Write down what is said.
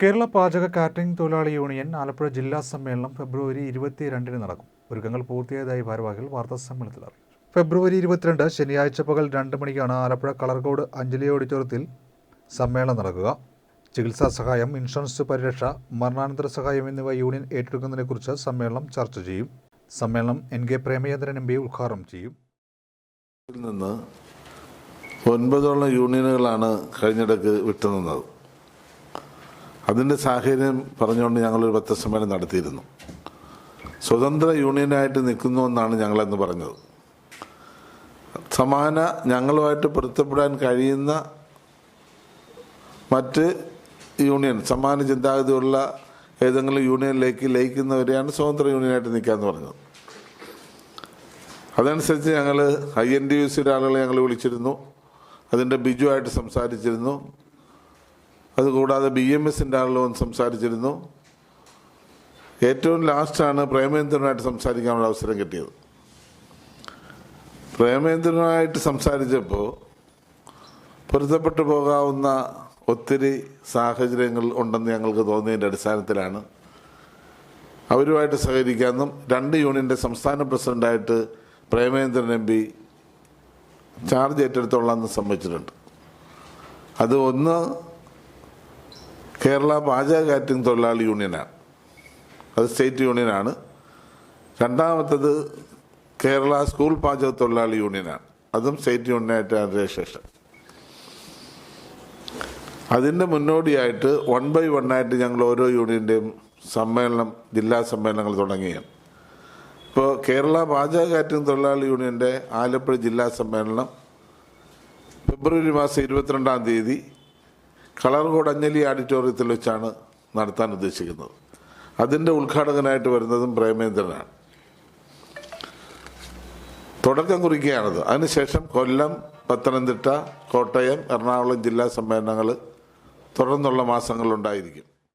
കേരള പാചക കാറ്ററിംഗ് തൊഴിലാളി യൂണിയൻ ആലപ്പുഴ ജില്ലാ സമ്മേളനം ഫെബ്രുവരി ഇരുപത്തിരണ്ടിന് നടക്കും. ഒരുക്കങ്ങൾ പൂർത്തിയായതായി ഭാരവാഹികൾ വാർത്താ സമ്മേളനത്തിൽ അറിയിച്ചു. ഫെബ്രുവരി ഇരുപത്തിരണ്ട് ശനിയാഴ്ച പകൽ രണ്ട് മണിക്കാണ് ആലപ്പുഴ കളർകോട് അഞ്ജലി ഓഡിറ്റോറിയത്തിൽ സമ്മേളനം നടക്കുക. ചികിത്സാ സഹായം ഇൻഷുറൻസ് പരിരക്ഷ മരണാനന്തര സഹായം എന്നിവ യൂണിയൻ ഏറ്റെടുക്കുന്നതിനെക്കുറിച്ച് സമ്മേളനം ചർച്ച ചെയ്യും. സമ്മേളനം N K Premachandran M P ഉദ്ഘാടനം ചെയ്യും. ഒൻപതോളം യൂണിയനുകളാണ് കഴിഞ്ഞിടക്ക് വിട്ടുനിന്നത്. അതിന്റെ സാഹചര്യം പറഞ്ഞുകൊണ്ട് ഞങ്ങളൊരു പത്രസമ്മേളനം നടത്തിയിരുന്നു. സ്വതന്ത്ര യൂണിയനായിട്ട് നിൽക്കുന്നു എന്നാണ് ഞങ്ങളെന്ന് പറഞ്ഞത്. സമാന ഞങ്ങളുമായിട്ട് പൊരുത്തപ്പെടാൻ കഴിയുന്ന മറ്റ് യൂണിയൻ സമാന ചിന്താഗതിയുള്ള ഏതെങ്കിലും യൂണിയനിലേക്ക് ലയിക്കുന്നവരെയാണ് സ്വതന്ത്ര യൂണിയനായിട്ട് നിൽക്കാമെന്ന് പറഞ്ഞത്. അതനുസരിച്ച് ഞങ്ങൾ ഐ എൻ ഡി യു സിയുടെ ആളുകളെ ഞങ്ങൾ വിളിച്ചിരുന്നു. അതിന്റെ ബിജുവായിട്ട് സംസാരിച്ചിരുന്നു. അതുകൂടാതെ ബി എം എസിന്റെ ആളുകളും സംസാരിച്ചിരുന്നു. ഏറ്റവും ലാസ്റ്റാണ് പ്രേമേന്ദ്രനുമായിട്ട് സംസാരിക്കാനുള്ള അവസരം കിട്ടിയത്. പ്രേമേന്ദ്രനുമായിട്ട് സംസാരിച്ചപ്പോൾ പൊരുത്തപ്പെട്ടു പോകാവുന്ന ഒത്തിരി സാഹചര്യങ്ങൾ ഉണ്ടെന്ന് ഞങ്ങൾക്ക് തോന്നിയതിന്റെ അടിസ്ഥാനത്തിലാണ് അവരുമായിട്ട് സഹകരിക്കാമെന്നും രണ്ട് യൂണിയന്റെ സംസ്ഥാന പ്രസിഡന്റായിട്ട് പ്രേമേന്ദ്രൻ എം പി ചാർജ് ഏറ്റെടുത്തോളാമെന്ന് സമ്മതിച്ചിട്ടുണ്ട് അത് ഒന്ന് കേരള പാചക കാറ്ററിംഗ് തൊഴിലാളി യൂണിയനാണ്. അത് സ്റ്റേറ്റ് യൂണിയനാണ്. രണ്ടാമത്തത് കേരള സ്കൂൾ പാചക തൊഴിലാളി യൂണിയനാണ്. അതും സ്റ്റേറ്റ് യൂണിയനായിട്ടാണ് രജിസ്ട്രേഷൻ അതിന്റെ മുന്നോടിയായിട്ട് വൺ ബൈ വൺ ആയിട്ട് ഞങ്ങൾ ഓരോ യൂണിയന്റെയും സമ്മേളനം ജില്ലാ സമ്മേളനങ്ങൾ തുടങ്ങിയാണ് ഇപ്പോൾ കേരള പാചക കാറ്റിംഗ് തൊഴിലാളി യൂണിയന്റെ ആലപ്പുഴ ജില്ലാ സമ്മേളനം ഫെബ്രുവരി മാസം ഇരുപത്തിരണ്ടാം തീയതി കളർകോട് അഞ്ജലി ഓഡിറ്റോറിയത്തിൽ വെച്ചാണ് നടത്താൻ ഉദ്ദേശിക്കുന്നത്. അതിന്റെ ഉദ്ഘാടകനായിട്ട് വരുന്നതും പ്രേമേന്ദ്രനാണ്. തുടക്കം കുറിക്കുകയാണത്. അതിനുശേഷം കൊല്ലം പത്തനംതിട്ട കോട്ടയം എറണാകുളം ജില്ലാ സമ്മേളനങ്ങൾ തുടർന്നുള്ള മാസങ്ങളുണ്ടായിരിക്കും